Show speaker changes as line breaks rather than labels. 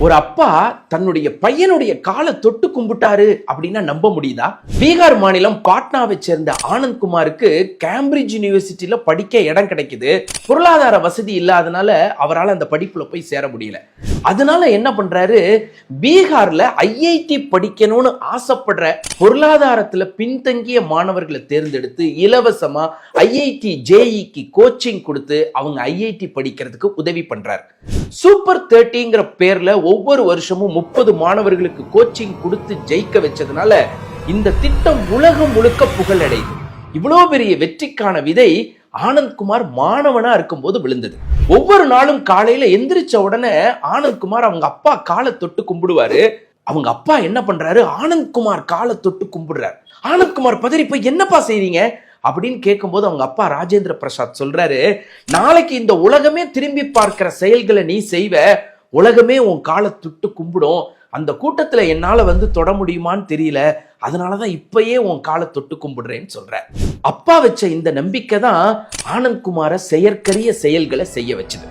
ஒரு அப்பா தன்னுடைய பையனுடைய காலை தொட்டு கும்பிட்டாரு அப்படின்னா நம்ப முடியுதா? பீகார் மாநிலம் பாட்னாவை சேர்ந்த ஆனந்த் குமாருக்கு கேம்பிரிட்ஜ் யூனிவர்சிட்டியில படிக்க இடம் கிடைக்குது. பொருளாதார வசதி இல்லாதனால அவரால் அந்த படிப்புல போய் சேர முடியல. அதனால என்ன பண்றாரு? பீகார்ல ஐஐடி படிக்கணும்னு ஆசைப்படுற பொருளாதாரத்துல பின்தங்கிய மாணவர்களை தேர்ந்தெடுத்து இலவசமா ஐஐடி ஜேஇக்கு கோச்சிங் கொடுத்து அவங்க ஐஐடி படிக்கிறதுக்கு உதவி பண்றாரு. சூப்பர் தேர்ட்டிங்கிற பேர்ல ஒவ்வொரு வருஷமும் முப்பது மாணவர்களுக்கு கோச்சிங் கொடுத்து ஜெயிக்க வச்சதுனால இந்த திட்டம் உலகம் முழுக்க புகழடையுது. இவ்வளோ பெரிய வெற்றிக்கான விதை ஆனந்த்குமார் மாணவனா இருக்கும்போது விழுந்தது. ஒவ்வொரு நாளும் காலையில எந்திரிச்ச உடனே ஆனந்த்குமார் அவங்க அப்பா காலை தொட்டு கும்பிடுவாரு. அவங்க அப்பா என்ன பண்றாரு? ஆனந்த்குமார் காலை தொட்டு கும்பிடுறாரு. ஆனந்த்குமார் பதறி போய் என்னப்பா செய்றீங்க? அப்படின்னு கேட்கும்போது அவங்க அப்பா ராஜேந்திர பிரசாத் சொல்றாரு நாளைக்கு இந்த உலகமே திரும்பி பார்க்கிற செயல்களை நீ செய்வ உலகமே உன் காலை தொட்டு கும்பிடும். அந்த கூட்டத்தில் என்னால் வந்து தொட முடியுமான்னு தெரியல அதனாலதான் இப்பயே உன் காலை தொட்டு கும்பிடுறேன்னு சொல்ற. அப்பா வச்ச இந்த நம்பிக்கை தான் ஆனந்த்குமார செயற்கரிய செயல்களை செய்ய வச்சது.